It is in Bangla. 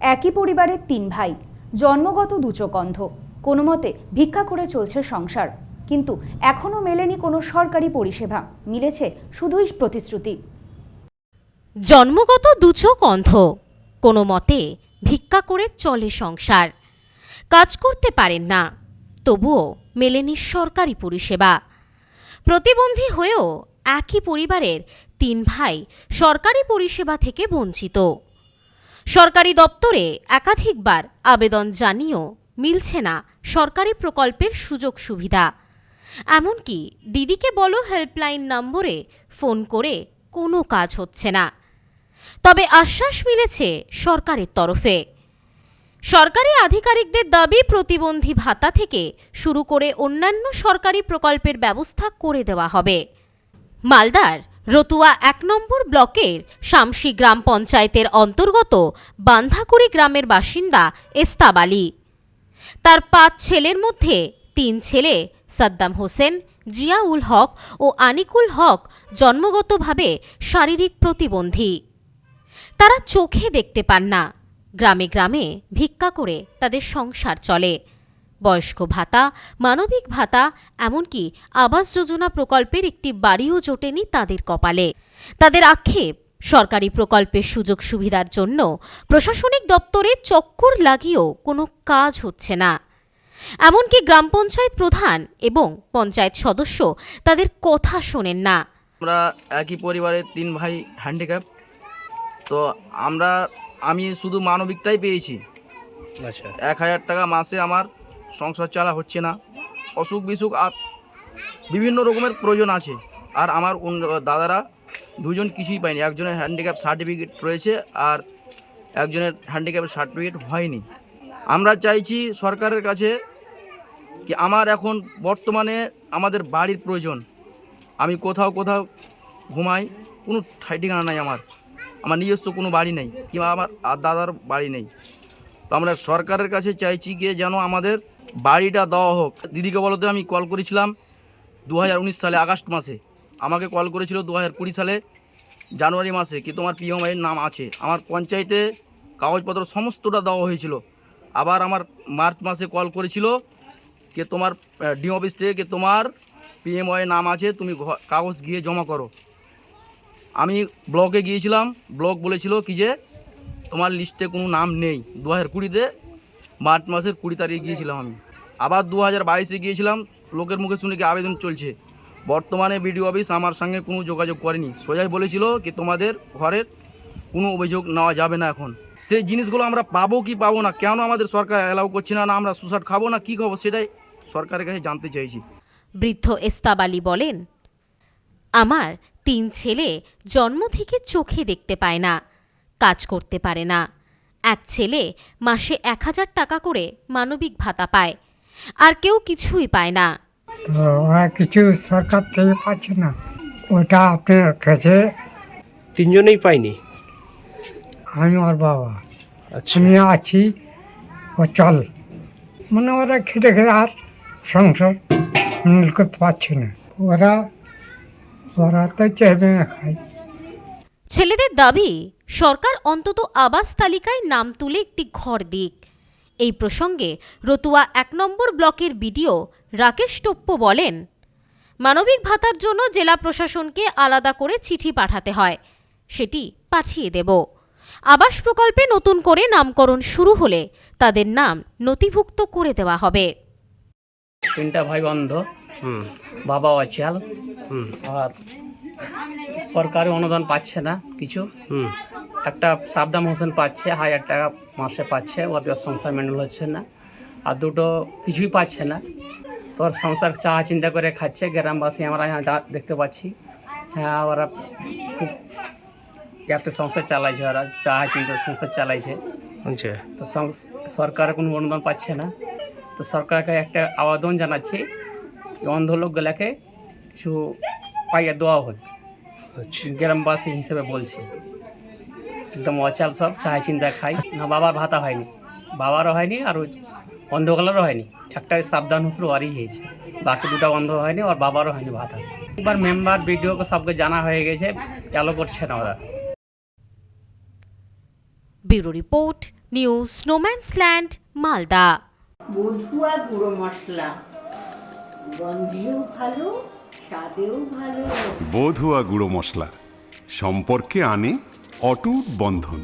একই পরিবারের তিন ভাই। জন্মগত দুচোখ অন্ধ কোনো মতে ভিক্ষা করে চলছে সংসার। কিন্তু এখনও মেলেনি কোনো সরকারি পরিষেবা। মিলেছে শুধুই প্রতিশ্রুতি। জন্মগত দুচোখ অন্ধ কোনো মতে ভিক্ষা করে চলে সংসার। কাজ করতে পারেন না। তবুও মেলেনি সরকারি পরিষেবা। প্রতিবন্ধী হয়েও একই পরিবারের তিন ভাই সরকারি পরিষেবা থেকে বঞ্চিত। সরকারি দপ্তরে একাধিকবার আবেদন জানিয়েও মিলছে না সরকারি প্রকল্পের সুযোগ সুবিধা। এমনকি দিদিকে বলো হেল্পলাইন নম্বরে ফোন করে কোনো কাজ হচ্ছে না। তবে আশ্বাস মিলেছে সরকারের তরফে। সরকারি আধিকারিকদের দাবি, প্রতিবন্ধী ভাতা থেকে শুরু করে অন্যান্য সরকারি প্রকল্পের ব্যবস্থা করে দেওয়া হবে। মালদার রতুয়া এক নম্বর ব্লকের শামসি গ্রাম পঞ্চায়েতের অন্তর্গত বান্ধাকুড়ি গ্রামের বাসিন্দা এস্তাব আলী। তার পাঁচ ছেলের মধ্যে তিন ছেলে সাদ্দাম হোসেন, জিয়াউল হক ও আনিকুল হক জন্মগতভাবে শারীরিক প্রতিবন্ধী। তারা চোখে দেখতে পান না। গ্রামে গ্রামে ভিক্ষা করে তাদের সংসার চলে। বয়স্ক ভাতা মানবিক ভাতা এমনকি আবাস যোজনা প্রকল্পের একটি বাড়িও জোটেনি তাদের কপালে। তাদের আক্ষেপ সরকারি প্রকল্পের সুযোগ সুবিধার জন্য প্রশাসনিক দপ্তরে চক্কর লাগিয়েও কোনো কাজ হচ্ছে না। এমনকি গ্রাম পঞ্চায়েত প্রধান এবং পঞ্চায়েত সদস্য তাদের কথা শোনেন না। আমরা একই পরিবারের তিন ভাই হ্যান্ডিক্যাপ তো আমরা আমি শুধু মানবিকটাই পেয়েছি। আচ্ছা। এক হাজার টাকা মাসে আমার সংসার চালা হচ্ছে না। অসুখ বিসুখ আর বিভিন্ন রকমের প্রয়োজন আছে। আর আমার দাদারা দুজন কিছুই পায়নি। একজনের হ্যান্ডিক্যাপ সার্টিফিকেট রয়েছে আর একজনের হ্যান্ডিক্যাপের সার্টিফিকেট হয়নি। আমরা চাইছি সরকারের কাছে কি আমার এখন বর্তমানে আমাদের বাড়ির প্রয়োজন। আমি কোথাও কোথাও ঘুমাই, কোনো ঠাই ঠিকানা নাই আমার। আমার নিজস্ব কোনো বাড়ি নেই কিংবা আমার আর দাদার বাড়ি নেই। তো আমরা সরকারের কাছে চাইছি গিয়ে যেন আমাদের বাড়িটা দেওয়া হোক। দিদিকে বলতে আমি কল করেছিলাম দু হাজার উনিশ সালে, আগস্ট মাসে। আমাকে কল করেছিল দু হাজার কুড়ি সালে, জানুয়ারি মাসে, কি তোমার পিএমআইয়ের নাম আছে? আমার পঞ্চায়েতে কাগজপত্র সমস্তটা দেওয়া হয়েছিল। আবার আমার মার্চ মাসে কল করেছিল কে তোমার ডি অফিস থেকে কি তোমার পিএমআই নাম আছে, তুমি কাগজ গিয়ে জমা করো। আমি ব্লকে গিয়েছিলাম। ব্লক বলেছিল কি যে তোমার লিস্টে কোনো নাম নেই। দু হাজার কুড়িতে মার্চ মাসের কুড়ি তারিখে গিয়েছিলাম আমি। আবার দু হাজার বাইশে গিয়েছিলাম, লোকের মুখে শুনে কি আবেদন চলছে? বর্তমানে বিডিও অফিস আমার সঙ্গে কোনো যোগাযোগ করেনি। সোজাই বলেছিল কি তোমাদের ঘরের কোনো অভিযোগ নেওয়া যাবে না এখন। সেই জিনিসগুলো আমরা পাবো কি পাবো না, কেন আমাদের সরকার অ্যালাউ করছে না না আমরা সুসাট খাব না, কী খাব সেটাই সরকারের কাছে জানতে চাইছি। বৃদ্ধ এস্তাব আলী বলেন, আমার তিন ছেলে জন্ম থেকে চোখে দেখতে পায় না, কাজ করতে পারে না। এক ছেলে মাসে এক হাজার টাকা করে মানবিক ভাতা পায়। আর কেউ কিছুই পায় না। তো ওরা কিছু সরকার থেকে পাচ্ছে না। ওটা আপনার কাছে তিনজনেই পাইনি আমি ওর বাবা। আচ্ছা। আমি আছি ও চল। মানে ওরা খেটে খেটে আর সংসার মিল করতে পারছে না। ওরা ওরা তো না খায়। ছেলেদের দাবি সরকার অন্তত আবাস তালিকায় নাম তুলে একটি ঘর দিক। এই প্রসঙ্গে রতুয়া এক নম্বর ব্লকের বিডিও রাকেশ টোপ্পো বলেন মানবিক ভাতার জন্য জেলা প্রশাসনকে আলাদা করে চিঠি পাঠাতে হয় সেটি পাঠিয়ে দেব। আবাস প্রকল্পে নতুন করে নামকরণ শুরু হলে তাদের নাম নথিভুক্ত করে দেওয়া হবে। তিনটা ভাই হুম। বাবা অচাল আর সরকারি অনুদান পাচ্ছে না কিছু। হুম। একটা সাবদাম হোসেন পাচ্ছে হাজার টাকা মাসে পাচ্ছে ওদের সংসার মেন্ডেল হচ্ছে না আর দুটো কিছুই পাচ্ছে না। তোর সংসার চাহা চিন্তা করে খাচ্ছে গ্রামবাসী আমরা यहाँ যা দেখতে পাচ্ছি। হ্যাঁ ওরা খুব যাতে সংসার চালাইছে ওরা চাহা চিন্তা সংসার চালাইছে। আচ্ছা। তো সরকার কোনো অনুদান পাচ্ছে না। তো সরকারকে একটা আবেদন জানাচ্ছি অন্ধ লোকগুলাকে কিছু পাইয়া দেওয়া হোক। আচ্ছা। গ্রামবাসী হিসেবে বলছি। একদম অচাল সব চাই চিন্তা খাই। না বাবার ভাতা হয়নি। বাবারও হয়নি আর ওই অন্ধগুলোরও হয়নি। একটা সাবধান হুসরু ওরই হয়েছে বাকি দুটো অন্ধ হয়নি আর বাবারও হয়নি ভাতা। একবার মেম্বার বিডিওকে সবকে জানা হয়ে গেছে চালু করছে না ওরা। ব্যুরো রিপোর্ট নিউ স্নোম্যান্সল্যান্ড মালদা। বধুয়া গুঁড়ো মশলা। গন্ধেও ভালো স্বাদেও ভালো। বধুয়া গুঁড়ো মশলা। সম্পর্কে আনে অটুট বন্ধন